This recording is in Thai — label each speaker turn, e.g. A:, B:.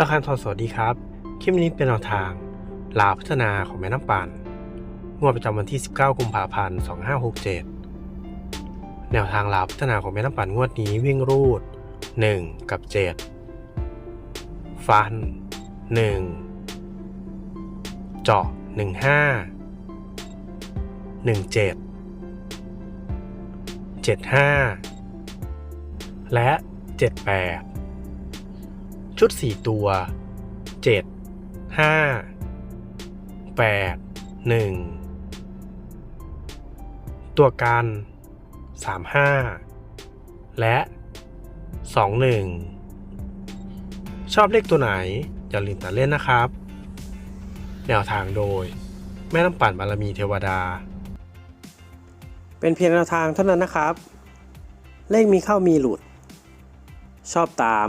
A: ราคาทอนสวัสดีครับ คลิปนี้เป็นแนวทาง ลาพัฒนาของแม่น้ำปันงวดประจำวันที่ 19 กุมภาพันธ์ 2567 แนวทางลาพัฒนาของแม่น้ำปันงวดนี้วิ่งรูด 1 กับ 7 ฟัน 1 เจาะ 15 17 75 และ 78 ชุด 4 ตัว 7 5 8 1 ตัวกัน 35 และ 21 ชอบเลขตัวไหน อย่าลืมตัดเล่นนะครับ แนวทางโดย แม่น้ำปั่นบารมีเทวดา
B: เป็นเพียงแนวทางเท่านั้นนะครับ เลขมีเข้ามีหลุด ชอบตาม